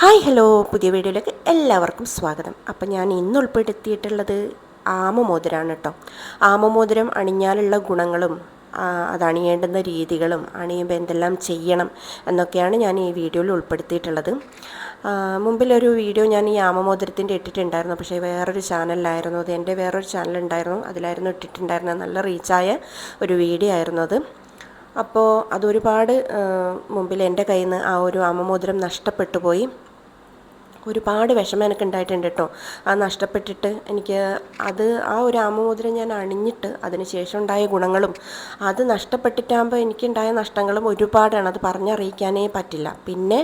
Hi hello. പുതിയ വീഡിയോയിലേക്ക് എല്ലാവർക്കും സ്വാഗതം. അപ്പം ഞാൻ ഇന്ന് ഉൾപ്പെടുത്തിയിട്ടുള്ളത് ആമമോതിരമാണ് കേട്ടോ ആമമോതിരം അണിഞ്ഞാലുള്ള ഗുണങ്ങളും അത് രീതികളും അണിയുമ്പോൾ എന്തെല്ലാം ചെയ്യണം എന്നൊക്കെയാണ് ഞാൻ ഈ വീഡിയോയിൽ ഉൾപ്പെടുത്തിയിട്ടുള്ളത്. മുമ്പിലൊരു വീഡിയോ ഞാൻ ഈ ആമമോതിരത്തിന്റെ ഇട്ടിട്ടുണ്ടായിരുന്നു. പക്ഷേ വേറൊരു ചാനലിലായിരുന്നു അത്. എന്റെ വേറൊരു ചാനലുണ്ടായിരുന്നു. അതിലായിരുന്നു ഇട്ടിട്ടുണ്ടായിരുന്നത്. നല്ല റീച്ചായ ഒരു വീഡിയോ ആയിരുന്നു അത്. അപ്പോൾ അതൊരുപാട് മുമ്പിൽ എന്റെ കയ്യിൽ നിന്ന് ആ ഒരു ആമമോതിരം നഷ്ടപ്പെട്ടു പോയി. ഒരുപാട് വിഷമം എനിക്ക് ഉണ്ടായിട്ടുണ്ട് കേട്ടോ. ആ നഷ്ടപ്പെട്ടിട്ട് എനിക്ക് അത് ആ ഒരു ആമമോതിരം ഞാൻ അണിഞ്ഞിട്ട് അതിന് ശേഷം ഉണ്ടായ ഗുണങ്ങളും അത് നഷ്ടപ്പെട്ടിട്ടാകുമ്പോൾ എനിക്കുണ്ടായ നഷ്ടങ്ങളും ഒരുപാടാണ്. അത് പറഞ്ഞറിയിക്കാനേ പറ്റില്ല. പിന്നെ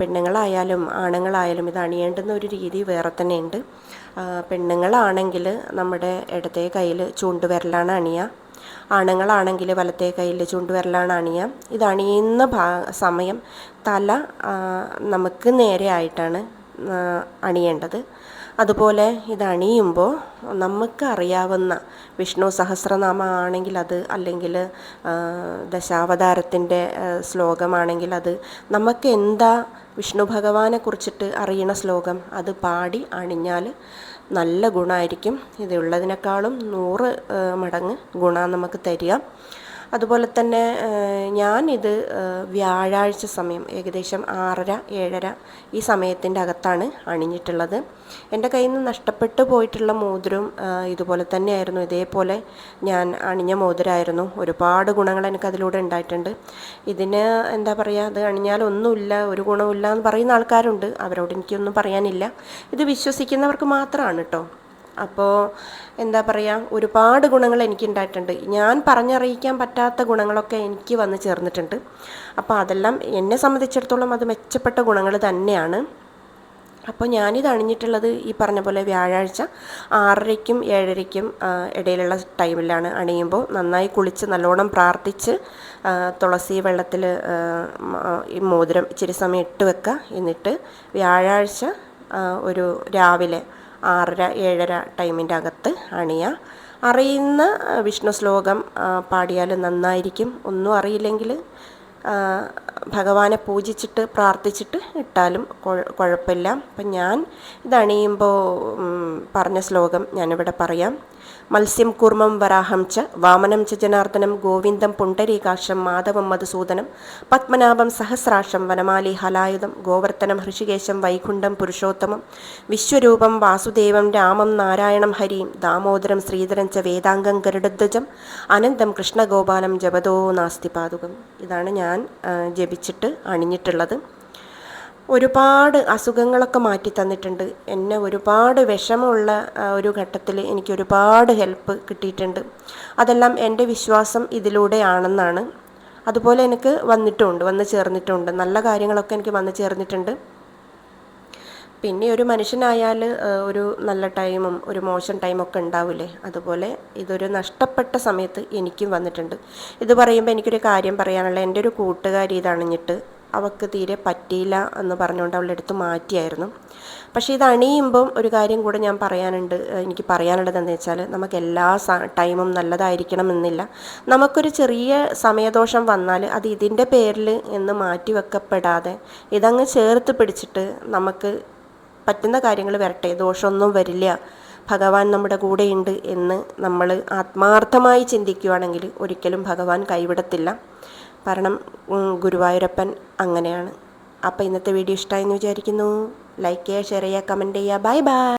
പെണ്ണുങ്ങളായാലും ആണുങ്ങളായാലും ഇത് അണിയേണ്ടുന്ന ഒരു രീതി വേറെ തന്നെയുണ്ട്. പെണ്ണുങ്ങളാണെങ്കിൽ നമ്മുടെ ഇടത്തെ കയ്യിൽ ചൂണ്ടുവിരലാണ് അണിയുക. ആണുങ്ങളാണെങ്കിൽ വലത്തെ കയ്യിൽ ചൂണ്ടുവിരലാണ് അണിയുക. ഇത് അണിയുന്ന ഭാ സമയം തല നമുക്ക് നേരെ ആയിട്ടാണ് അണിയേണ്ടത്. അതുപോലെ ഇത് അണിയുമ്പോൾ നമുക്ക് അറിയാവുന്ന വിഷ്ണു സഹസ്രനാമമാണെങ്കിൽ അത് അല്ലെങ്കിൽ ദശാവതാരത്തിന്റെ ശ്ലോകമാണെങ്കിൽ അത് നമുക്ക് എന്താ വിഷ്ണു ഭഗവാനെ കുറിച്ചിട്ട് അറിയണ ശ്ലോകം? അത് പാടി അണിഞ്ഞാൽ നല്ല ഗുണമായിരിക്കും. ഇതുള്ളതിനേക്കാളും നൂറ് മടങ്ങ് ഗുണ നമുക്ക് തരിക. അതുപോലെ തന്നെ ഞാനിത് വ്യാഴാഴ്ച സമയം ഏകദേശം ആറര ഏഴര ഈ സമയത്തിന്റെ അകത്താണ് അണിഞ്ഞിട്ടുള്ളത്. എന്റെ കയ്യിൽ നിന്ന് നഷ്ടപ്പെട്ടു പോയിട്ടുള്ള മോതിരം ഇതുപോലെ തന്നെയായിരുന്നു. ഇതേപോലെ ഞാൻ അണിഞ്ഞ മോതിരമായിരുന്നു ഒരുപാട് ഗുണങ്ങൾ എനിക്ക് അതിലൂടെ ഉണ്ടായിട്ടുണ്ട്. ഇതിന് എന്താ പറയുക അത് അണിഞ്ഞാൽ ഒന്നുമില്ല ഒരു ഗുണമില്ല എന്ന് പറയുന്ന ആൾക്കാരുണ്ട്. അവരോട് എനിക്കൊന്നും പറയാനില്ല. ഇത് വിശ്വസിക്കുന്നവർക്ക് മാത്രമാണ് കേട്ടോ അപ്പോൾ എന്താ പറയുക ഒരുപാട് ഗുണങ്ങൾ എനിക്ക് ഉണ്ടായിട്ടുണ്ട് ഞാൻ പറഞ്ഞറിയിക്കാൻ പറ്റാത്ത ഗുണങ്ങളൊക്കെ എനിക്ക് വന്ന് ചേർന്നിട്ടുണ്ട്. അപ്പോൾ അതെല്ലാം എന്നെ സംബന്ധിച്ചിടത്തോളം അത് മെച്ചപ്പെട്ട ഗുണങ്ങൾ തന്നെയാണ്. അപ്പോൾ ഞാനിത് അണിഞ്ഞിട്ടുള്ളത് ഈ പറഞ്ഞ പോലെ വ്യാഴാഴ്ച ആറരയ്ക്കും ഏഴരയ്ക്കും ഇടയിലുള്ള ടൈമിലാണ് അണിയുമ്പോൾ നന്നായി കുളിച്ച് നല്ലോണം പ്രാർത്ഥിച്ച് തുളസി വെള്ളത്തിൽ ഈ മോതിരം ഇച്ചിരി സമയം ഇട്ട് വെക്കുക. എന്നിട്ട് വ്യാഴാഴ്ച ഒരു രാവിലെ ആറര ഏഴര ടൈമിന്റെ അകത്ത് അണിയുക അറിയുന്ന വിഷ്ണു ശ്ലോകം പാടിയാൽ നന്നായിരിക്കും. ഒന്നും അറിയില്ലെങ്കിൽ ഭഗവാനെ പൂജിച്ചിട്ട് പ്രാർത്ഥിച്ചിട്ട് ഇട്ടാലും കുഴപ്പമില്ല. അപ്പം ഞാൻ ഇതണിയുമ്പോൾ പറഞ്ഞ ശ്ലോകം ഞാനിവിടെ പറയാം. മത്സ്യം കൂർമ്മം വരാഹം ച വാമനം ച ജനാർദ്ദനം ഗോവിന്ദം പുണ്ടരീകാക്ഷം മാധവം മധുസൂദനം പത്മനാഭം സഹസ്രാക്ഷം വനമാലി ഹലായുധം ഗോവർത്തനം ഹൃഷികേശം വൈകുണ്ഠം പുരുഷോത്തമം വിശ്വരൂപം വാസുദേവം രാമം നാരായണം ഹരിയും ദാമോദരം ശ്രീധരൻ ച വേദാംഗം ഗരുഡധ്വജം അനന്തം കൃഷ്ണഗോപാലം ജപതോ നാസ്തി പാതുകം ഇതാണ് ഞാൻ ജപിച്ചിട്ട് അണിഞ്ഞിട്ടുള്ളത്. ഒരുപാട് അസുഖങ്ങളൊക്കെ മാറ്റി തന്നിട്ടുണ്ട്. എന്നെ ഒരുപാട് വിഷമമുള്ള ഒരു ഘട്ടത്തിൽ എനിക്ക് ഒരുപാട് ഹെൽപ്പ് കിട്ടിയിട്ടുണ്ട്. അതെല്ലാം എന്റെ വിശ്വാസം ഇതിലൂടെയാണെന്നാണ്. അതുപോലെ എനിക്ക് വന്നിട്ടുമുണ്ട് വന്ന് ചേർന്നിട്ടുണ്ട്. നല്ല കാര്യങ്ങളൊക്കെ എനിക്ക് വന്ന് ചേർന്നിട്ടുണ്ട്. പിന്നെ ഒരു മനുഷ്യനായാൽ ഒരു നല്ല ടൈമും ഒരു മോശം ടൈമും ഒക്കെ ഉണ്ടാവില്ലേ അതുപോലെ ഇതൊരു നഷ്ടപ്പെട്ട സമയത്ത് എനിക്കും വന്നിട്ടുണ്ട്. ഇത് പറയുമ്പോൾ എനിക്കൊരു കാര്യം പറയാനുള്ള എന്റെ ഒരു കൂട്ടുകാരി ഇതണിഞ്ഞിട്ട് അവൾക്ക് തീരെ പറ്റിയില്ല എന്ന് പറഞ്ഞുകൊണ്ട് അവളുടെ അടുത്ത് മാറ്റിയായിരുന്നു. പക്ഷേ ഇത് അണിയുമ്പം ഒരു കാര്യം കൂടെ ഞാൻ പറയാനുണ്ട്. എനിക്ക് പറയാനുള്ളത് എന്താ വെച്ചാൽ നമുക്ക് എല്ലാ ടൈമും നല്ലതായിരിക്കണം എന്നില്ല. നമുക്കൊരു ചെറിയ സമയദോഷം വന്നാൽ അത് ഇതിന്റെ പേരിൽ എന്ന് മാറ്റി വെക്കപ്പെടാതെ ഇതങ്ങ് ചേർത്ത് പിടിച്ചിട്ട് നമുക്ക് പറ്റുന്ന കാര്യങ്ങൾ വരട്ടെ ദോഷമൊന്നും വരില്ല ഭഗവാൻ നമ്മുടെ കൂടെയുണ്ട് എന്ന് നമ്മൾ ആത്മാർത്ഥമായി ചിന്തിക്കുകയാണെങ്കിൽ ഒരിക്കലും ഭഗവാൻ കൈവിടത്തില്ല. കാരണം ഗുരുവായൂരപ്പൻ അങ്ങനെയാണ്. അപ്പോൾ ഇന്നത്തെ വീഡിയോ ഇഷ്ടമായി എന്ന് വിചാരിക്കുന്നു. ലൈക്ക് ചെയ്യുക ഷെയർ ചെയ്യുക കമന്റ് ചെയ്യുക. Bye bye